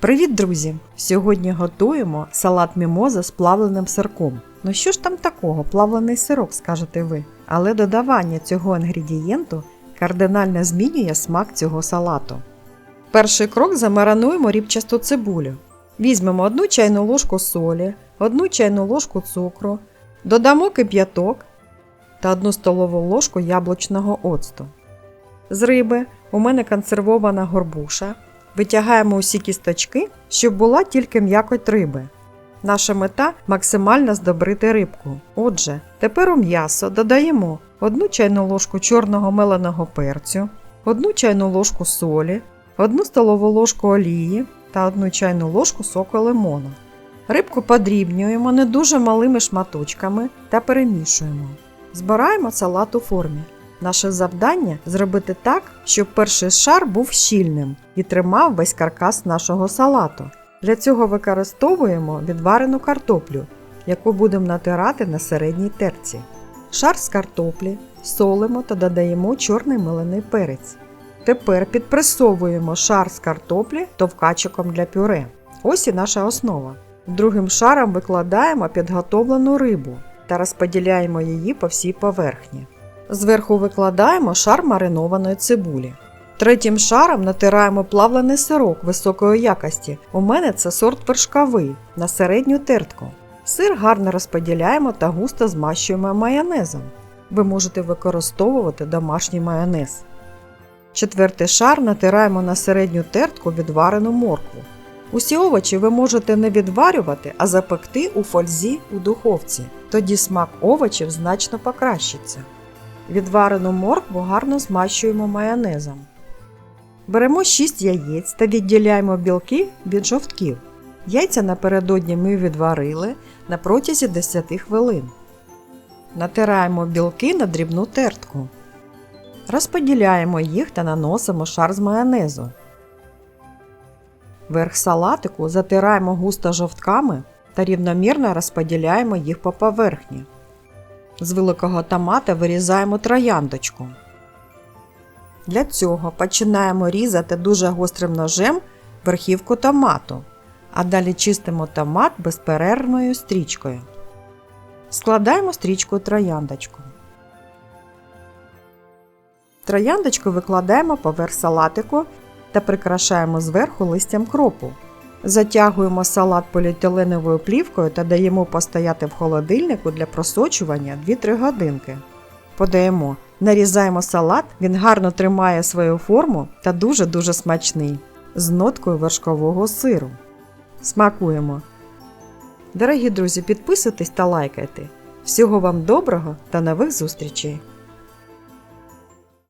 Привіт, друзі! Сьогодні готуємо салат мімоза з плавленим сирком. Ну що ж там такого, плавлений сирок, скажете ви. Але додавання цього інгредієнту кардинально змінює смак цього салату. Перший крок замаринуємо рібчасту цибулю. Візьмемо одну чайну ложку солі, одну чайну ложку цукру, додамо кип'яток та одну столову ложку яблучного оцту. З риби у мене консервована горбуша. Витягаємо усі кісточки, щоб була тільки м'якоть риби. Наша мета максимально здобрити рибку. Отже, тепер у м'ясо додаємо 1 чайну ложку чорного меленого перцю, 1 чайну ложку солі, 1 столову ложку олії та 1 чайну ложку соку лимону. Рибку подрібнюємо не дуже малими шматочками та перемішуємо. Збираємо салат у формі. Наше завдання зробити так, щоб перший шар був щільним і тримав весь каркас нашого салату. Для цього використовуємо відварену картоплю, яку будемо натирати на середній терці. Шар з картоплі солимо та додаємо чорний мелений перець. Тепер підпресовуємо шар з картоплі товкачиком для пюре. Ось і наша основа. Другим шаром викладаємо підготовлену рибу та розподіляємо її по всій поверхні. Зверху викладаємо шар маринованої цибулі. Третім шаром натираємо плавлений сирок високої якості. У мене це сорт вершковий на середню тертку. Сир гарно розподіляємо та густо змащуємо майонезом. Ви можете використовувати домашній майонез. Четвертий шар натираємо на середню тертку відварену моркву. Усі овочі ви можете не відварювати, а запекти у фользі у духовці. Тоді смак овочів значно покращиться. Відварену моркву гарно змащуємо майонезом. Беремо 6 яєць та відділяємо білки від жовтків. Яйця напередодні ми відварили на протязі 10 хвилин. Натираємо білки на дрібну тертку. Розподіляємо їх та наносимо шар з майонезу. Верх салатику затираємо густо жовтками та рівномірно розподіляємо їх по поверхні. З великого томата вирізаємо трояндочку. Для цього починаємо різати дуже гострим ножем верхівку томату, а далі чистимо томат безперервною стрічкою. Складаємо стрічку трояндочку. Трояндочку викладаємо поверх салатику та прикрашаємо зверху листям кропу. Затягуємо салат поліетиленовою плівкою та даємо постояти в холодильнику для просочування 2-3 годинки. Подаємо, нарізаємо салат, він гарно тримає свою форму та дуже-дуже смачний, з ноткою вершкового сиру. Смакуємо. Дорогі друзі, підписуйтесь та лайкайте. Всього вам доброго та нових зустрічей!